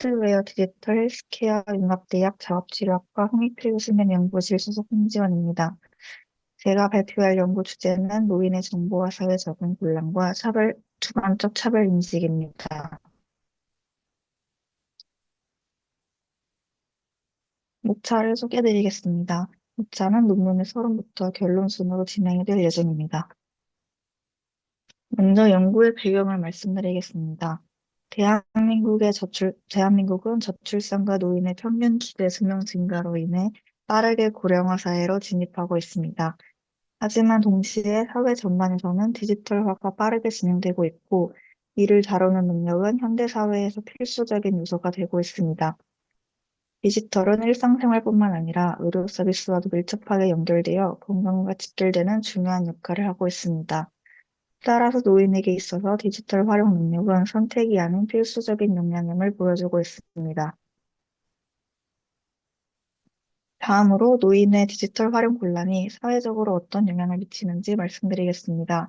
소프트웨어 디지털 헬스케어 융합대학 작업치료학과 홍익필 교수님 연구실 소속 홍지원입니다. 제가 발표할 연구 주제는 노인의 정보화 사회 적응 곤란과 차별, 주관적 차별 인식입니다. 목차를 소개해드리겠습니다. 목차는 논문의 서론부터 결론 순으로 진행이 될 예정입니다. 먼저 연구의 배경을 말씀드리겠습니다. 대한민국의 저출, 대한민국은 저출산과 노인의 평균 기대 수명 증가로 인해 빠르게 고령화 사회로 진입하고 있습니다. 하지만 동시에 사회 전반에서는 디지털화가 빠르게 진행되고 있고 이를 다루는 능력은 현대 사회에서 필수적인 요소가 되고 있습니다. 디지털은 일상생활뿐만 아니라 의료 서비스와도 밀접하게 연결되어 건강과 직결되는 중요한 역할을 하고 있습니다. 따라서 노인에게 있어서 디지털 활용 능력은 선택이 아닌 필수적인 역량임을 보여주고 있습니다. 다음으로 노인의 디지털 활용 곤란이 사회적으로 어떤 영향을 미치는지 말씀드리겠습니다.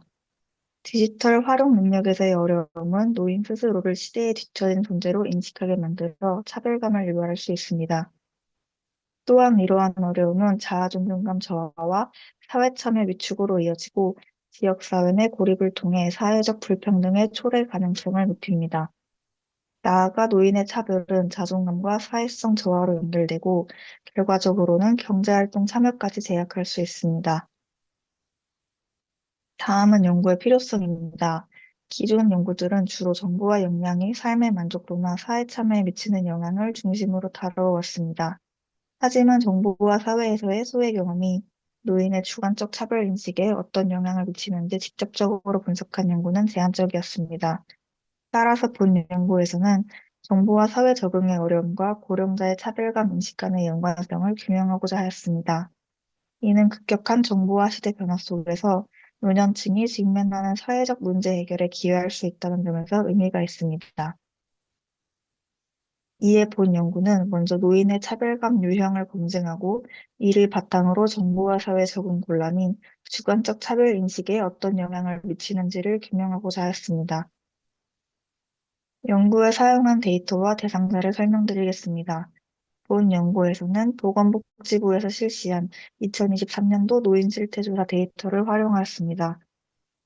디지털 활용 능력에서의 어려움은 노인 스스로를 시대에 뒤처진 존재로 인식하게 만들어 차별감을 유발할 수 있습니다. 또한 이러한 어려움은 자아존중감 저하와 사회참여 위축으로 이어지고 지역사회 내 고립을 통해 사회적 불평등의 초래 가능성을 높입니다. 나아가 노인의 차별은 자존감과 사회성 저하로 연결되고 결과적으로는 경제활동 참여까지 제약할 수 있습니다. 다음은 연구의 필요성입니다. 기존 연구들은 주로 정보와 역량이 삶의 만족도나 사회 참여에 미치는 영향을 중심으로 다뤄왔습니다. 하지만 정보와 사회에서의 소외 경험이 노인의 주관적 차별 인식에 어떤 영향을 미치는지 직접적으로 분석한 연구는 제한적이었습니다. 따라서 본 연구에서는 정보와 사회 적응의 어려움과 고령자의 차별감 인식 간의 연관성을 규명하고자 하였습니다. 이는 급격한 정보화 시대 변화 속에서 노년층이 직면하는 사회적 문제 해결에 기여할 수 있다는 점에서 의미가 있습니다. 이에 본 연구는 먼저 노인의 차별감 유형을 검증하고 이를 바탕으로 정보화 사회 적응 곤란인 주관적 차별 인식에 어떤 영향을 미치는지를 규명하고자 하였습니다. 연구에 사용한 데이터와 대상자를 설명드리겠습니다. 본 연구에서는 보건복지부에서 실시한 2023년도 노인 실태조사 데이터를 활용하였습니다.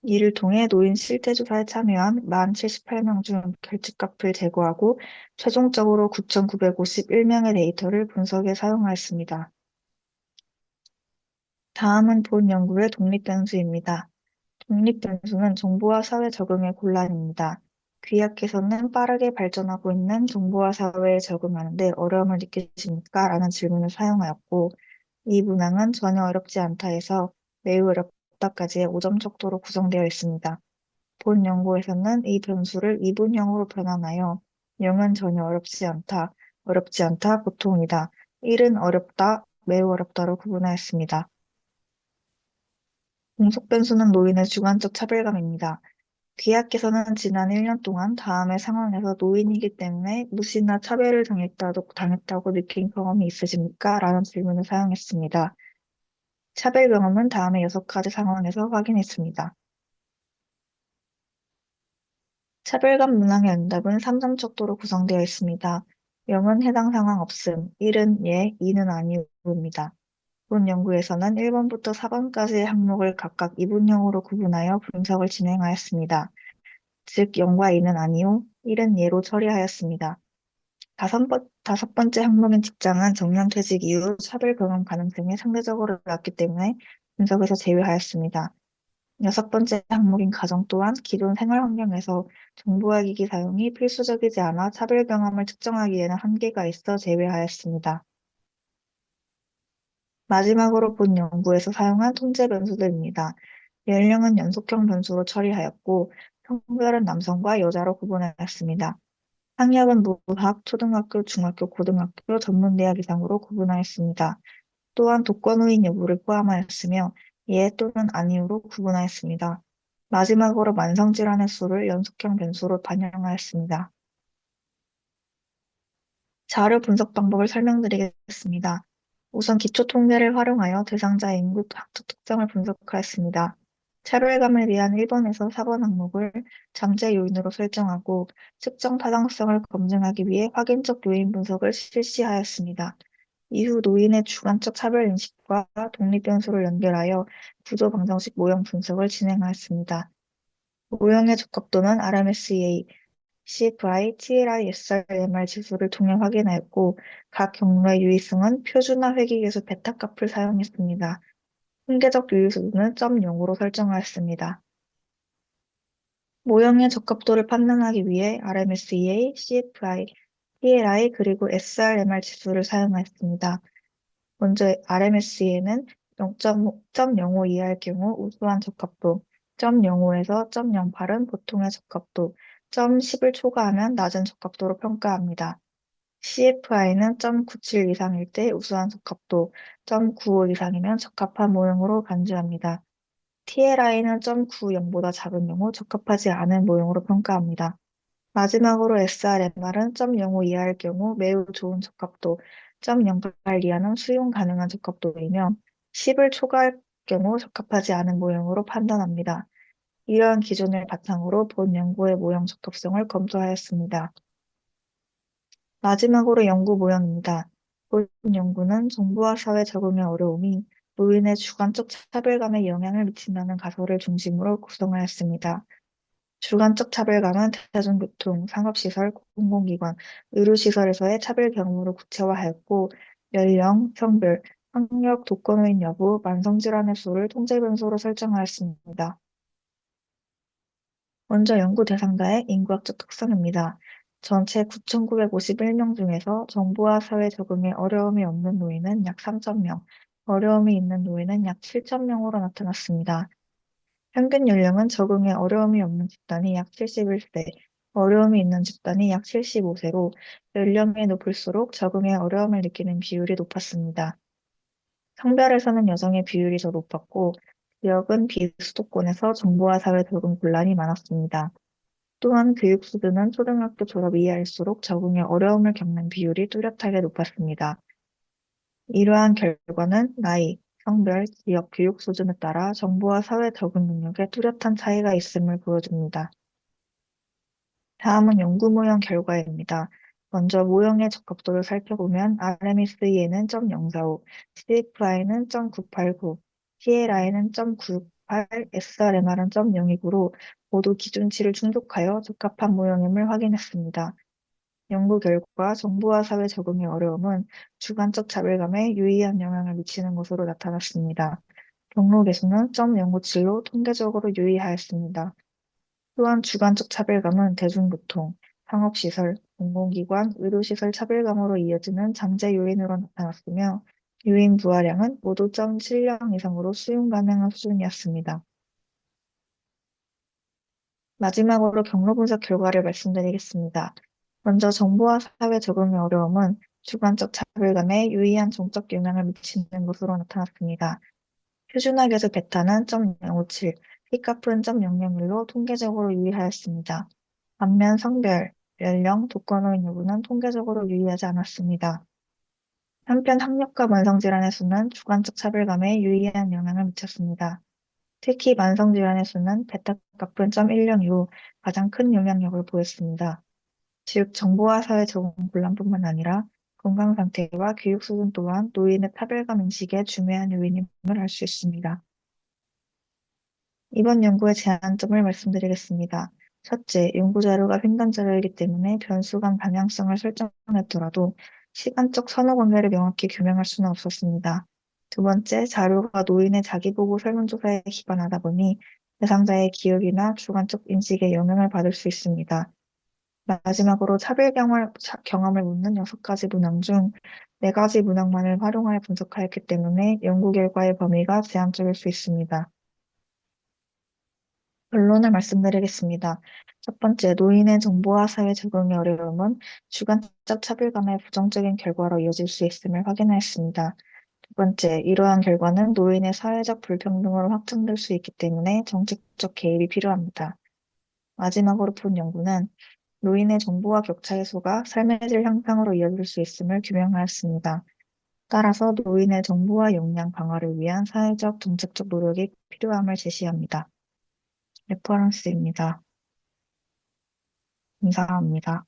이를 통해 노인 실태조사에 참여한 만 78명 중 결집값을 제거하고 최종적으로 9,951명의 데이터를 분석에 사용하였습니다. 다음은 본 연구의 독립변수입니다. 독립변수는 정보화 사회 적응의 곤란입니다. 귀하께서는 빠르게 발전하고 있는 정보화 사회에 적응하는데 어려움을 느끼십니까? 라는 질문을 사용하였고 이 문항은 전혀 어렵지 않다 해서 매우 어렵 다까지의 5점 척도로 구성되어 있습니다. 본 연구에서는 이 변수를 이분형으로 변환하여 0은 전혀 어렵지 않다, 어렵지 않다, 보통이다, 1은 어렵다, 매우 어렵다로 구분하였습니다. 공속 변수는 노인의 주관적 차별감입니다. 귀하께서는 지난 1년 동안 다음의 상황에서 노인이기 때문에 무시나 차별을 당했다고, 당했다고 느낀 경험이 있으십니까? 라는 질문을 사용했습니다. 차별 경험은 다음의 여섯 가지 상황에서 확인했습니다. 차별감 문항의 응답은 3점 척도로 구성되어 있습니다. 0은 해당 상황 없음, 1은 예, 2는 아니오입니다. 본 연구에서는 1번부터 4번까지의 항목을 각각 이분형으로 구분하여 분석을 진행하였습니다. 즉 0과 2는 아니오, 1은 예로 처리하였습니다. 다섯, 번, 다섯 번째 항목인 직장은 정년퇴직 이후 차별 경험 가능성이 상대적으로 낮기 때문에 분석에서 제외하였습니다. 여섯 번째 항목인 가정 또한 기존 생활 환경에서 정보화 기기 사용이 필수적이지 않아 차별 경험을 측정하기에는 한계가 있어 제외하였습니다. 마지막으로 본 연구에서 사용한 통제 변수들입니다. 연령은 연속형 변수로 처리하였고 성별은 남성과 여자로 구분하였습니다. 학력은 무학, 초등학교, 중학교, 고등학교, 전문대학 이상으로 구분하였습니다. 또한 독거노인 여부를 포함하였으며 예 또는 아니오로 구분하였습니다. 마지막으로 만성질환의 수를 연속형 변수로 반영하였습니다. 자료 분석 방법을 설명드리겠습니다. 우선 기초 통계를 활용하여 대상자 인구 학적 특성을 분석하였습니다. 차별감을 위한 1번에서 4번 항목을 잠재 요인으로 설정하고 측정 타당성을 검증하기 위해 확인적 요인 분석을 실시하였습니다. 이후 노인의 주관적 차별 인식과 독립 변수를 연결하여 구조 방정식 모형 분석을 진행하였습니다. 모형의 적합도는 RMSEA, CFI, TLI, SRMR 지수를 통해 확인하였고 각 경로의 유의성은 표준화 회귀계수 베타 값을 사용했습니다. 통계적 유의수는 0.0으로 설정하였습니다. 모형의 적합도를 판단하기 위해 RMSEA, CFI, TLI 그리고 SRMR 지수를 사용하였습니다. 먼저 RMSEA는 0.05 이하일 경우 우수한 적합도, 0.05에서 0.08은 보통의 적합도, 0.10을 초과하면 낮은 적합도로 평가합니다. CFI는 0.97 이상일 때 우수한 적합도, 0.95 이상이면 적합한 모형으로 간주합니다. TLI는 0.90보다 작은 경우 적합하지 않은 모형으로 평가합니다. 마지막으로 SRMR은 0.05 이하일 경우 매우 좋은 적합도, 0.08 이하는 수용 가능한 적합도이며 10을 초과할 경우 적합하지 않은 모형으로 판단합니다. 이러한 기준을 바탕으로 본 연구의 모형 적합성을 검토하였습니다. 마지막으로 연구 모형입니다. 본 연구는 정부와 사회 적응의 어려움이 노인의 주관적 차별감에 영향을 미친다는 가설을 중심으로 구성하였습니다. 주관적 차별감은 대중교통, 상업시설, 공공기관, 의료시설에서의 차별 경우를 구체화하였고 연령, 성별, 학력, 독거노인 여부, 만성질환의 수를 통제 변수로 설정하였습니다. 먼저 연구 대상자의 인구학적 특성입니다. 전체 9,951명 중에서 정부와 사회 적응에 어려움이 없는 노인은 약 3,000명, 어려움이 있는 노인은 약 7,000명으로 나타났습니다. 평균 연령은 적응에 어려움이 없는 집단이 약 71세, 어려움이 있는 집단이 약 75세로 연령이 높을수록 적응에 어려움을 느끼는 비율이 높았습니다. 성별에서는 여성의 비율이 더 높았고 지역은 비수도권에서 정부와 사회 적응 곤란이 많았습니다. 또한 교육 수준은 초등학교 졸업 이하일수록 적응에 어려움을 겪는 비율이 뚜렷하게 높았습니다. 이러한 결과는 나이, 성별, 지역, 교육 수준에 따라 정부와 사회 적응 능력에 뚜렷한 차이가 있음을 보여줍니다. 다음은 연구 모형 결과입니다. 먼저 모형의 적합도를 살펴보면 RMSE는 0.045, CFI는 0.989, TLI는 0.98, SRMR은 0.029로 모두 기준치를 충족하여 적합한 모형임을 확인했습니다. 연구 결과 정부와 사회 적응의 어려움은 주관적 차별감에 유의한 영향을 미치는 것으로 나타났습니다. 경로 개수는 0.057로 통계적으로 유의하였습니다. 또한 주관적 차별감은 대중교통, 상업시설, 공공기관, 의료시설 차별감으로 이어지는 잠재 요인으로 나타났으며 유인 부하량은 모두 0.7령 이상으로 수용 가능한 수준이었습니다. 마지막으로 경로 분석 결과를 말씀드리겠습니다. 먼저 정보와 사회 적응의 어려움은 주관적 차별감에 유의한 정적 영향을 미치는 것으로 나타났습니다. 표준화 계수 베타는 0.057, P값은 0.001로 통계적으로 유의하였습니다. 반면 성별, 연령, 독거노인 여부는 통계적으로 유의하지 않았습니다. 한편 학력과 만성질환의 수는 주관적 차별감에 유의한 영향을 미쳤습니다. 특히 만성질환의 수는 베타값은 0.10 이후 가장 큰 영향력을 보였습니다. 즉, 정보와 사회 적응 곤란뿐만 아니라 건강 상태와 교육 수준 또한 노인의 차별감 인식에 중요한 요인임을 알 수 있습니다. 이번 연구의 제한점을 말씀드리겠습니다. 첫째, 연구 자료가 횡단 자료이기 때문에 변수 간 방향성을 설정했더라도 시간적 선호 관계를 명확히 규명할 수는 없었습니다. 두 번째, 자료가 노인의 자기보고 설문조사에 기반하다 보니 대상자의 기억이나 주관적 인식에 영향을 받을 수 있습니다. 마지막으로 차별 경험을, 묻는 여섯 가지 문항 중 네 가지 문항만을 활용하여 분석하였기 때문에 연구 결과의 범위가 제한적일 수 있습니다. 결론을 말씀드리겠습니다. 첫 번째, 노인의 정보와 사회 적응의 어려움은 주관적 차별감의 부정적인 결과로 이어질 수 있음을 확인하였습니다. 두 번째, 이러한 결과는 노인의 사회적 불평등으로 확장될 수 있기 때문에 정책적 개입이 필요합니다. 마지막으로 본 연구는 노인의 정보와 격차 해소가 삶의 질 향상으로 이어질 수 있음을 규명하였습니다. 따라서 노인의 정보와 역량 강화를 위한 사회적 정책적 노력이 필요함을 제시합니다. 레퍼런스입니다. 감사합니다.